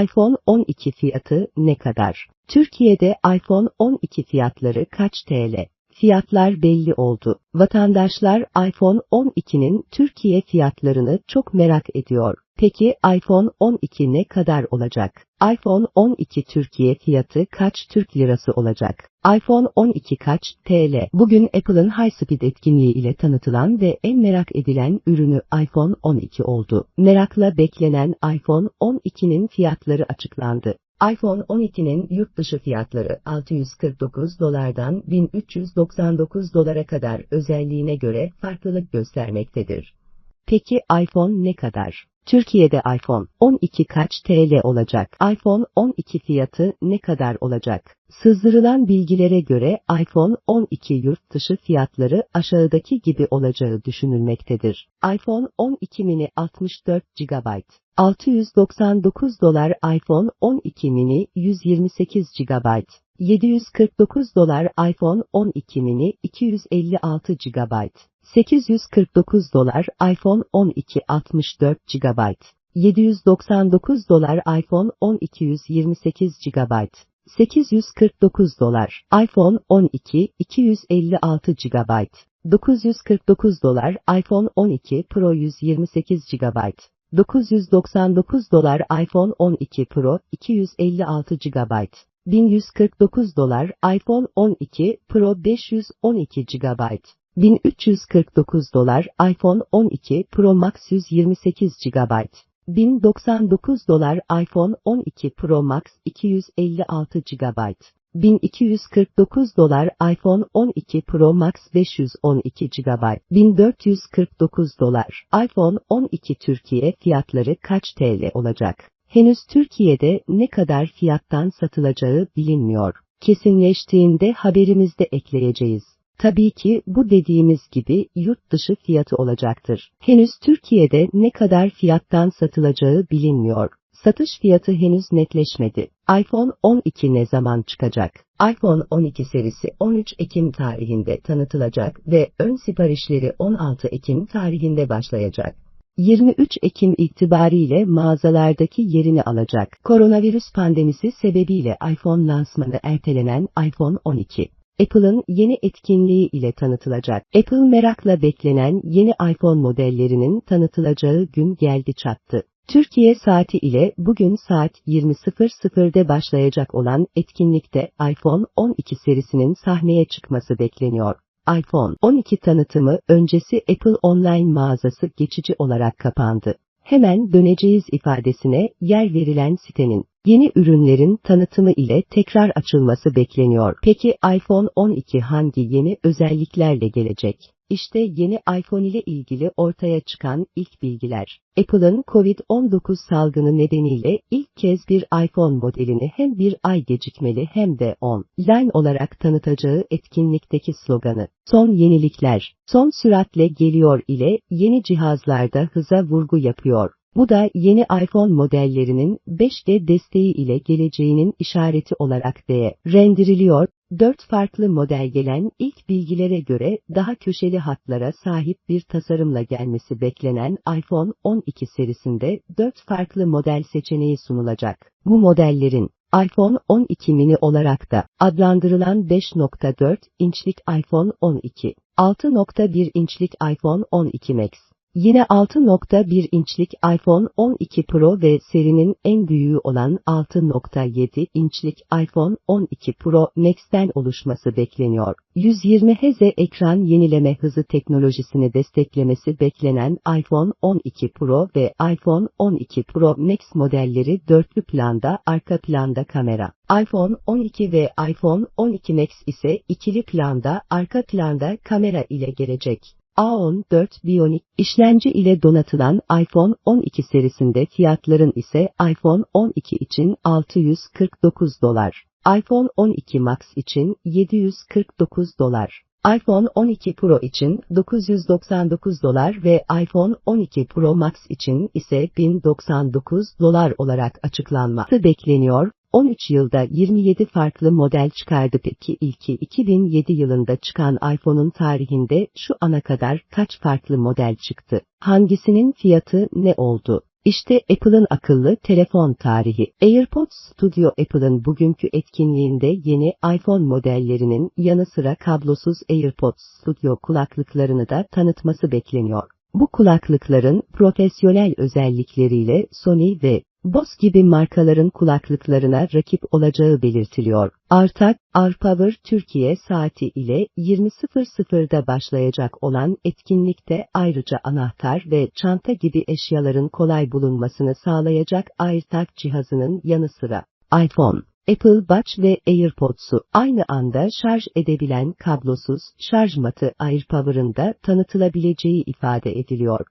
iPhone 12 fiyatı ne kadar? Türkiye'de iPhone 12 fiyatları kaç TL? Fiyatlar belli oldu. Vatandaşlar iPhone 12'nin Türkiye fiyatlarını çok merak ediyor. Peki iPhone 12 ne kadar olacak? iPhone 12 Türkiye fiyatı kaç Türk lirası olacak? iPhone 12 kaç TL? Bugün Apple'ın High Speed etkinliği ile tanıtılan ve en merak edilen ürünü iPhone 12 oldu. Merakla beklenen iPhone 12'nin fiyatları açıklandı iPhone 12'nin yurt dışı fiyatları 649 dolardan 1399 dolara kadar özelliğine göre farklılık göstermektedir. Peki iPhone ne kadar? Türkiye'de iPhone 12 kaç TL olacak? iPhone 12 fiyatı ne kadar olacak? Sızdırılan bilgilere göre iPhone 12 yurt dışı fiyatları aşağıdaki gibi olacağı düşünülmektedir. iPhone 12 mini 64 GB 699 dolar iPhone 12 mini 128 GB 749 dolar iPhone 12 mini 256 GB 849 dolar iPhone 12 64 GB 799 dolar iPhone 12 128 GB 849 dolar iPhone 12 256 GB 949 dolar iPhone 12 Pro 128 GB 999 dolar iPhone 12 Pro 256 GB 1149 dolar iPhone 12 Pro 512 GB 1349 dolar iPhone 12 Pro Max 128 GB 1099 dolar iPhone 12 Pro Max 256 GB 1249 dolar iPhone 12 Pro Max 512 GB 1449 dolar iPhone 12 Türkiye fiyatları kaç TL olacak? Henüz Türkiye'de ne kadar fiyattan satılacağı bilinmiyor. Kesinleştiğinde haberimizde ekleyeceğiz. Tabii ki bu dediğimiz gibi yurt dışı fiyatı olacaktır. Henüz Türkiye'de ne kadar fiyattan satılacağı bilinmiyor. Satış fiyatı henüz netleşmedi. iPhone 12 ne zaman çıkacak? iPhone 12 serisi 13 Ekim tarihinde tanıtılacak ve ön siparişleri 16 Ekim tarihinde başlayacak. 23 Ekim itibariyle mağazalardaki yerini alacak. Koronavirüs pandemisi sebebiyle iPhone lansmanı ertelenen iPhone 12. Apple'ın yeni etkinliği ile tanıtılacak. Apple merakla beklenen yeni iPhone modellerinin tanıtılacağı gün geldi çattı. Türkiye saati ile bugün saat 20.00'de başlayacak olan etkinlikte iPhone 12 serisinin sahneye çıkması bekleniyor. iPhone 12 tanıtımı öncesi Apple online mağazası geçici olarak kapandı. Hemen döneceğiz ifadesine yer verilen sitenin yeni ürünlerin tanıtımı ile tekrar açılması bekleniyor. Peki iPhone 12 hangi yeni özelliklerle gelecek? İşte yeni iPhone ile ilgili ortaya çıkan ilk bilgiler. Apple'ın COVID-19 salgını nedeniyle ilk kez bir iPhone modelini hem bir ay gecikmeli hem de online olarak tanıtacağı etkinlikteki sloganı. Son yenilikler, son süratle geliyor ile yeni cihazlarda hıza vurgu yapıyor. Bu da yeni iPhone modellerinin 5G desteği ile geleceğinin işareti olarak değerlendiriliyor. 4 farklı model gelen ilk bilgilere göre daha köşeli hatlara sahip bir tasarımla gelmesi beklenen iPhone 12 serisinde 4 farklı model seçeneği sunulacak. Bu modellerin iPhone 12 mini olarak da adlandırılan 5.4 inçlik iPhone 12, 6.1 inçlik iPhone 12 Max, Yine 6.1 inçlik iPhone 12 Pro ve serinin en büyüğü olan 6.7 inçlik iPhone 12 Pro Max'ten oluşması bekleniyor. 120 Hz ekran yenileme hızı teknolojisini desteklemesi beklenen iPhone 12 Pro ve iPhone 12 Pro Max modelleri dörtlü planda arka planda kamera. iPhone 12 ve iPhone 12 Max ise ikili planda arka planda kamera ile gelecek. A14 Bionic işlemci ile donatılan iPhone 12 serisinde fiyatların ise iPhone 12 için 649 dolar, iPhone 12 Max için 749 dolar, iPhone 12 Pro için 999 dolar ve iPhone 12 Pro Max için ise 1099 dolar olarak açıklanması bekleniyor. 13 yılda 27 farklı model çıkardı peki ilki 2007 yılında çıkan iPhone'un tarihinde şu ana kadar kaç farklı model çıktı? Hangisinin fiyatı ne oldu? İşte Apple'ın akıllı telefon tarihi. AirPods Studio Apple'ın bugünkü etkinliğinde yeni iPhone modellerinin yanı sıra kablosuz AirPods Studio kulaklıklarını da tanıtması bekleniyor. Bu kulaklıkların profesyonel özellikleriyle Sony ve Bose gibi markaların kulaklıklarına rakip olacağı belirtiliyor. Artak, AirPower Türkiye saati ile 20.00'da başlayacak olan etkinlikte ayrıca anahtar ve çanta gibi eşyaların kolay bulunmasını sağlayacak AirTag cihazının yanı sıra iPhone, Apple Watch ve AirPods'u aynı anda şarj edebilen kablosuz şarj matı AirPower'ın da tanıtılabileceği ifade ediliyor.